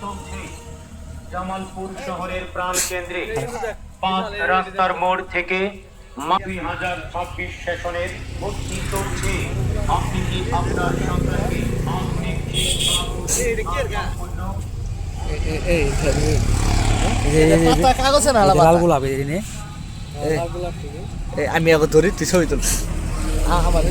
চলছে জামালপুর শহরের প্রাণ কেন্দ্রে পাঁচ রাস্তার মোড় থেকে দুই হাজার ছাব্বিশ সেশনের ভর্তি চলছে আপনি কি আপনার সন্তানকে আমি আবার ধরি তুই ছবি তুল। আমার